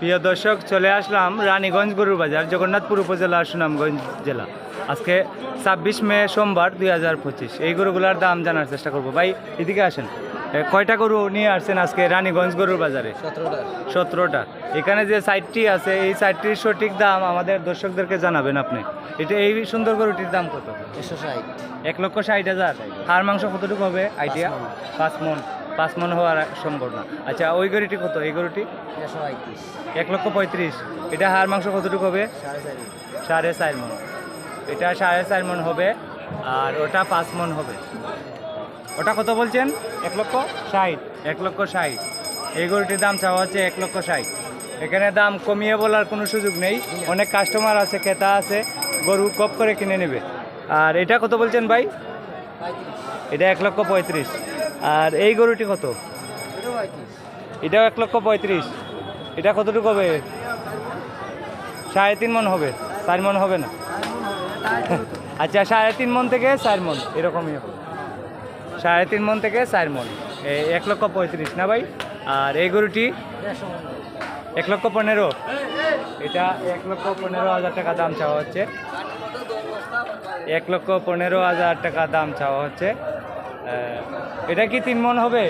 প্রিয় দর্শক চলে আসলাম রানীগঞ্জ গরুর বাজার জগন্নাথপুর উপজেলা সুনামগঞ্জ জেলা। আজকে ছাব্বিশ মে সোমবার দুই হাজার পঁচিশ এই গরুগুলার দাম জানার চেষ্টা করব। ভাই এদিকে আসেন। কয়টা গরু নিয়ে আসছেন আজকে রানীগঞ্জ গরুর বাজারে? সতেরোটা। এখানে যে সাইটটি আছে এই সাইটটির সঠিক দাম আমাদের দর্শকদেরকে জানাবেন আপনি। এটা এই সুন্দর গরুটির দাম কত? একশো ষাট। এক লক্ষ ষাট হাজার। হাড় মাংস কতটুকু হবে? আইডিয়া। পাঁচ মন। পাঁচ মন হওয়ার সম্ভব না। আচ্ছা ওই গরুটি কত? এই গরুটি? এক লক্ষ পঁয়ত্রিশ। এটা হাড় মাংস কতটুকু হবে? সাড়ে চারি সাড়ে চার মন এটা সাড়ে চার মন হবে আর ওটা পাঁচ মন হবে। ওটা কত বলছেন? এক লক্ষ ষাট। এক লক্ষ ষাট। এই গরুটির দাম চাওয়া হচ্ছে এক লক্ষ ষাট। এখানে দাম কমিয়ে বলার কোনো সুযোগ নেই। অনেক কাস্টমার আছে ক্রেতা আছে গরু কপ করে কিনে নেবে। আর এটা কত বলছেন ভাই? এটা এক লক্ষ পঁয়ত্রিশ। আর এই গরুটি কত? এটাও এক লক্ষ পঁয়ত্রিশ। এটা কতটুকু হবে? সাড়ে তিন মন হবে। চার মন হবে না? আচ্ছা সাড়ে তিন মন থেকে চার মন, এরকমই হবে। সাড়ে তিন মন থেকে চার মন। এক লক্ষ পঁয়ত্রিশ, না ভাই? আর এই গরুটি? এক লক্ষ পনেরো। এটা এক লক্ষ পনেরো হাজার টাকা দাম চাওয়া হচ্ছে। এক লক্ষ পনেরো হাজার টাকা দাম চাওয়া হচ্ছে। এটা কি তিন মন হবে?